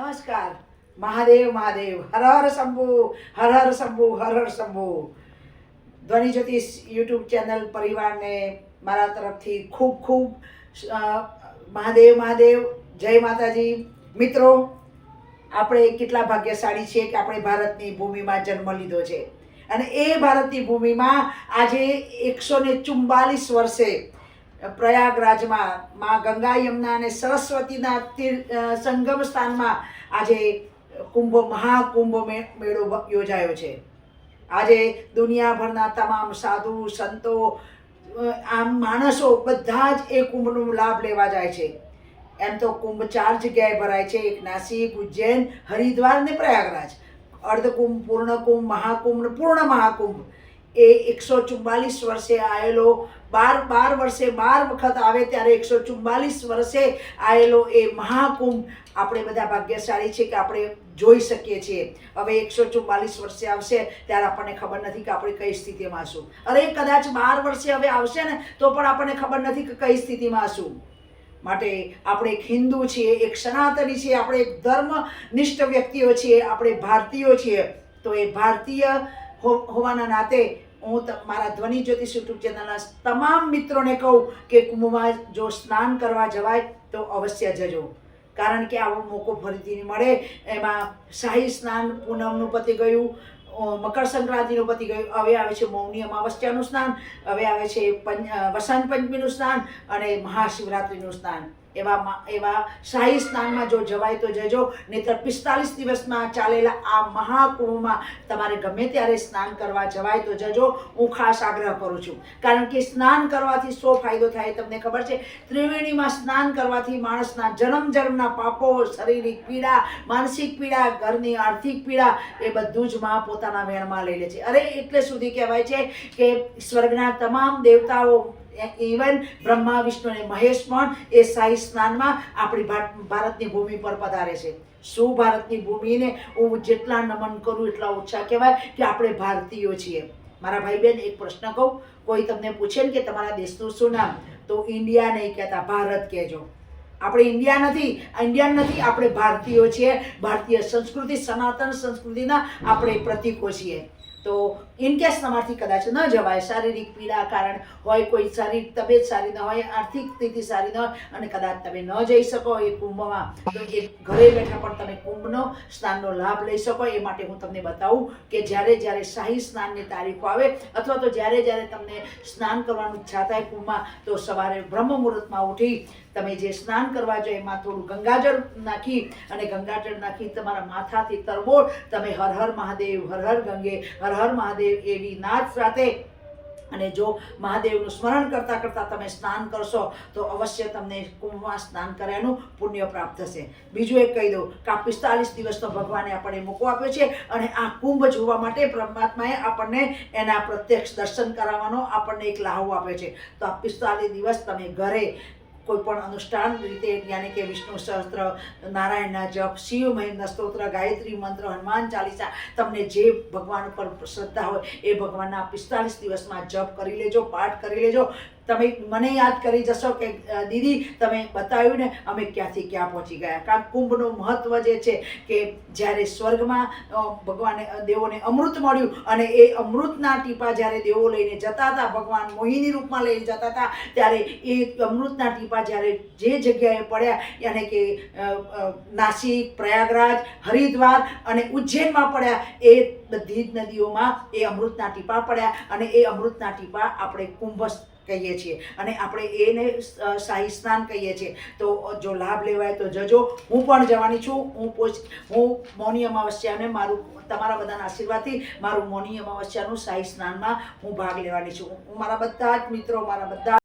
નમસ્કાર મહાદેવ મહાદેવ હર હર શંભુ હર હર શંભુ હર હર શંભુ ધ્વનિ જ્યોતિષ યુટ્યુબ ચેનલ પરિવારને મારા તરફથી ખૂબ ખૂબ મહાદેવ મહાદેવ જય માતાજી મિત્રો આપણે કેટલા ભાગ્યશાળી છીએ કે આપણે ભારતની ભૂમિમાં જન્મ લીધો છે. અને એ ભારતની ભૂમિમાં આજે એકસો ને ચુમ્બાલીસ વર્ષે પ્રયાગરાજમાં માં ગંગા યમુના અને સરસ્વતીના સંગમ સ્થાનમાં આજે કુંભ, મહાકુંભ મેળો યોજાયો છે. આજે દુનિયાભરના તમામ સાધુ, સંતો આમ માણસો બધા જ એ કુંભનો લાભ લેવા જાય છે. એમ તો કુંભ ચાર જગ્યાએ ભરાય છે, એક નાસિક, ઉજ્જૈન, હરિદ્વાર ને પ્રયાગરાજ. અર્ધકુંભ પૂર્ણ કુંભ મહાકુંભ પૂર્ણ મહાકુંભ. એ એકસો ચુમ્માલીસ વર્ષે આવેલો બાર બાર વર્ષે બાર વખત આવે ત્યારે એકસો ચુમ્માલીસ વર્ષે આવેલો એ મહાકુંભ આપણે બધા ભાગ્યશાળી છે કે આપણે જોઈ શકીએ છીએ. હવે એકસો ચુમ્માલીસ વર્ષે આવશે ત્યારે આપણને ખબર નથી કે આપણે કઈ સ્થિતિમાં છું અરે કદાચ બાર વર્ષે હવે આવશે ને, તો પણ આપણને ખબર નથી કે કઈ સ્થિતિમાં છું માટે આપણે એક હિન્દુ છીએ, એક સનાતની છીએ, આપણે એક ધર્મનિષ્ઠ વ્યક્તિઓ છીએ, આપણે ભારતીયો છીએ. તો એ ભારતીય હોવાના નાતે હું મારા ધ્વનિ જ્યોતિષ યુટ્યુબ ચેનલના તમામ મિત્રોને કહું કે કુંભમાં જો સ્નાન કરવા જવાય તો અવશ્ય જજો. કારણ કે આવો મોકો ફરીથી મળે. એમાં શાહી સ્નાન પૂનમનું પતી ગયું મકર સંક્રાંતિનું પતી ગયું. હવે આવે છે મૌની અમાવસ્યાનું સ્નાન, હવે આવે છે વસંત પંચમીનું સ્નાન અને મહાશિવરાત્રિનું સ્નાન. એવા મા- એવા શાહી સ્નાનમાં જો જવાય તો જજો. નહીતર પિસ્તાલીસ દિવસમાં ચાલેલા આ મહાકુંભમાં તમારે ગમે ત્યારે સ્નાન કરવા જવાય તો જજો. હું ખાસ આગ્રહ કરું છું. કારણ કે સ્નાન કરવાથી શો ફાયદો થાય તમને ખબર છે? ત્રિવેણીમાં સ્નાન કરવાથી માણસના જન્મ જન્મના પાપો, શારીરિક પીડા, માનસિક પીડા, ઘરની આર્થિક પીડા એ બધું જ માં પોતાના વેણમાં લઈ લે છે. અરે, એટલે સુધી કહેવાય છે કે સ્વર્ગના તમામ દેવતાઓ ઇવન બ્રહ્મા, વિષ્ણુ અને મહેશ પણ એ શાહી સ્નાનમાં આપણી ભાર- ભારતની ભૂમિ પર પધારે છે. શું ભારતની ભૂમિને હું જેટલા નમન કરું એટલા ઓછા કહેવાય કે આપણે ભારતીયો છીએ. મારા ભાઈ બહેન એક પ્રશ્ન કહું. કોઈ તમને પૂછે ને કે તમારા દેશનું શું નામ? તો ઇન્ડિયા નહીં કહેતા, ભારત કહેજો. આપણે ઇન્ડિયા નથી, ઇન્ડિયન નથી, આપણે ભારતીયો છીએ. ભારતીય સંસ્કૃતિ, સનાતન સંસ્કૃતિના આપણે પ્રતીકો છીએ. તો ઇન કેસ તમારથી કદાચ ન જવાય, શારીરિક પીડા કારણ હોય, કોઈ શારીરિક તબિયત સારી ન હોય, આર્થિક સ્થિતિ સારી ન હોય અને કદાચ તમે ન જઈ શકો એ કુંભમાં, તો એ ઘરે બેઠા પણ તમે કુંભનો સ્નાનનો લાભ લઈ શકો. એ માટે હું તમને બતાવું કે જ્યારે જ્યારે શાહી સ્નાનની તારીખો આવે અથવા તો જ્યારે જ્યારે તમને સ્નાન કરવાનું ઈચ્છા થાય કુંભમાં, તો સવારે બ્રહ્મ મુહૂર્તમાં ઉઠી તમે જે સ્નાન કરવા જાઓ, એમાં થોડું ગંગાજળ નાખી અને ગંગાજળ નાખી તમારા માથાથી તરબોળ, તમે હર હર મહાદેવ, હર હર ગંગે, હર હર મહાદેવ એવી નાદ સાથે અને જો મહાદેવનું સ્મરણ કરતાં કરતાં તમે સ્નાન કરશો, તો અવશ્ય તમને કુંભમાં સ્નાન કર્યાનું પુણ્ય પ્રાપ્ત થશે. બીજું એક કહી દઉં કે આ પિસ્તાલીસ દિવસનો ભગવાને આપણને મોકો આપ્યો છે અને આ કુંભ જોવા માટે પરમાત્માએ આપણને એના પ્રત્યક્ષ દર્શન કરાવવાનો આપણને એક લાહો આપ્યો છે. તો આ પિસ્તાલીસ દિવસ તમે ઘરે કોઈ પણ અનુષ્ઠાન રીતે યાની કે વિષ્ણુ સહસ્ત્ર, નારાયણના જપ, શિવ મહિમના સ્તોત્ર, ગાયત્રી મંત્ર, હનુમાન ચાલીસા, તમને જે ભગવાન ઉપર શ્રદ્ધા હોય એ ભગવાનના પિસ્તાલીસ દિવસમાં જપ કરી લેજો, પાઠ કરી લેજો તમે મને યાદ કરી જશો કે દીદી તમે બતાવ્યું ને, અમે ક્યાંથી ક્યાં પહોંચી ગયા. કારણ કુંભનું મહત્વ જે છે કે જ્યારે સ્વર્ગમાં ભગવાને દેવોને અમૃત મળ્યું અને એ અમૃતના ટીપા જ્યારે દેવો લઈને જતા હતા, ભગવાન મોહિની રૂપમાં લઈને જતા હતા, ત્યારે એ અમૃતના ટીપા જ્યારે જે જગ્યાએ પડ્યા, યાને કે નાસિક, પ્રયાગરાજ, હરિદ્વાર અને ઉજ્જૈનમાં પડ્યા, એ બધી જ નદીઓમાં એ અમૃતના ટીપા પડ્યા અને એ અમૃતના ટીપા આપણે કુંભ કહીએ છીએ. અને આપણે એને શાહી સ્નાન કહીએ છીએ. તો જો લાભ લેવાય તો જજો. હું પણ જવાની છું. હું પોચ, હું મૌની અમાવસ્યાને મારું, તમારા બધાના આશીર્વાદથી મારું મૌની અમાવસ્યાનું શાહી સ્નાનમાં હું ભાગ લેવાની છું. મારા બધા જ મિત્રો, મારા બધા